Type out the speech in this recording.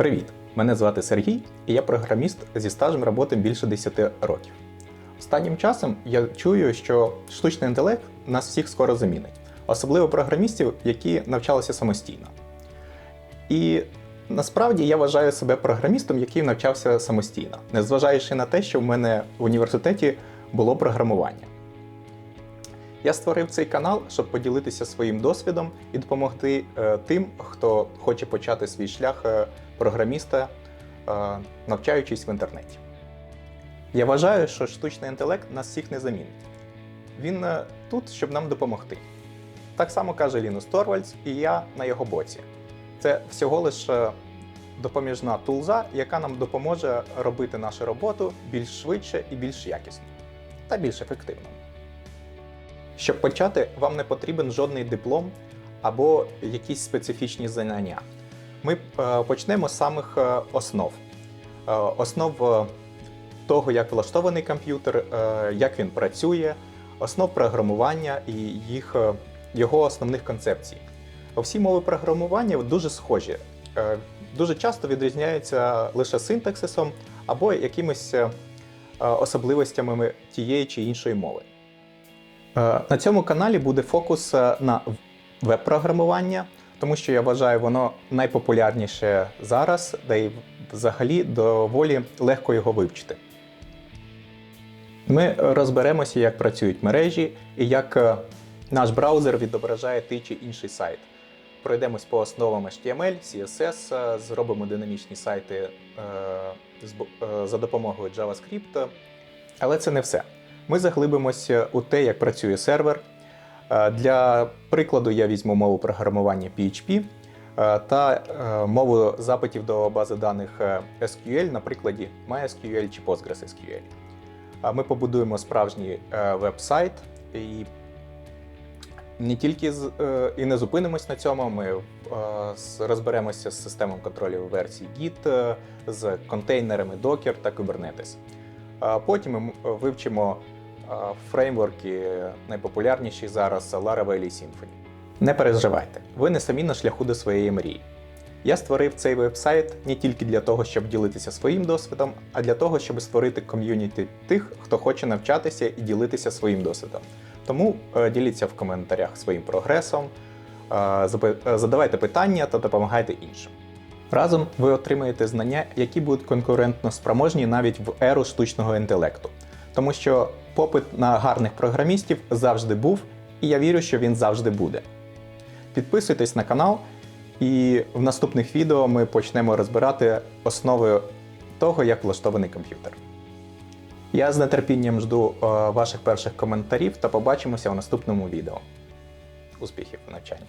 Привіт! Мене звати Сергій, і я програміст зі стажем роботи більше 10 років. Останнім часом я чую, що штучний інтелект нас всіх скоро замінить, особливо програмістів, які навчалися самостійно. І насправді я вважаю себе програмістом, який навчався самостійно, незважаючи на те, що в мене в університеті було програмування. Я створив цей канал, щоб поділитися своїм досвідом і допомогти е, тим, хто хоче почати свій шлях е, програміста, е, навчаючись в інтернеті. Я вважаю, що штучний інтелект нас всіх не замінить. Він е, тут, щоб нам допомогти. Так само каже Лінус Торвальдс, і я на його боці. Це всього лише допоміжна тулза, яка нам допоможе робити нашу роботу більш швидше і більш якісно та більш ефективно. Щоб почати, вам не потрібен жодний диплом або якісь специфічні знання. Ми е, почнемо з самих е, основ. Е, Основ того, як влаштований комп'ютер, як він працює, основ програмування і їх, його основних концепцій. Всі мови програмування дуже схожі, дуже часто відрізняються лише синтаксисом або якимись особливостями тієї чи іншої мови. Е, На цьому каналі буде фокус е, на веб-програмування, тому що я вважаю, воно найпопулярніше зараз, та й взагалі доволі легко його вивчити. Ми розберемося, як працюють мережі і як е, наш браузер відображає той чи інший сайт. Пройдемось по основам HTML, CSS, зробимо динамічні сайти за допомогою JavaScript. Але це не все. Ми заглибимося у те, як працює сервер. Е, Для прикладу я візьму мову програмування PHP е, та е, мову запитів до бази даних SQL на прикладі MySQL чи PostgreSQL. Ми побудуємо справжній веб-сайт і не тільки і не зупинимось на цьому. Ми розберемося з системою контролю версій Git, з контейнерами Docker та Kubernetes. Потім ми вивчимо фреймворки найпопулярніші зараз Laravel і Symfony. Не переживайте, ви не самі на шляху до своєї мрії. Я створив цей веб-сайт не тільки для того, щоб ділитися своїм досвідом, а для того, щоб створити ком'юніті тих, хто хоче навчатися і ділитися своїм досвідом. Тому е, діліться в коментарях своїм прогресом, е, е, задавайте питання та допомагайте іншим. Разом ви отримаєте знання, які будуть конкурентно спроможні навіть в еру штучного інтелекту. Тому що попит на гарних програмістів завжди був, і я вірю, що він завжди буде. Підписуйтесь на канал, і в наступних відео ми почнемо розбирати основи того, як влаштований комп'ютер. Я з нетерпінням жду е, ваших перших коментарів та побачимося у наступному відео. Успіхів у навчанні!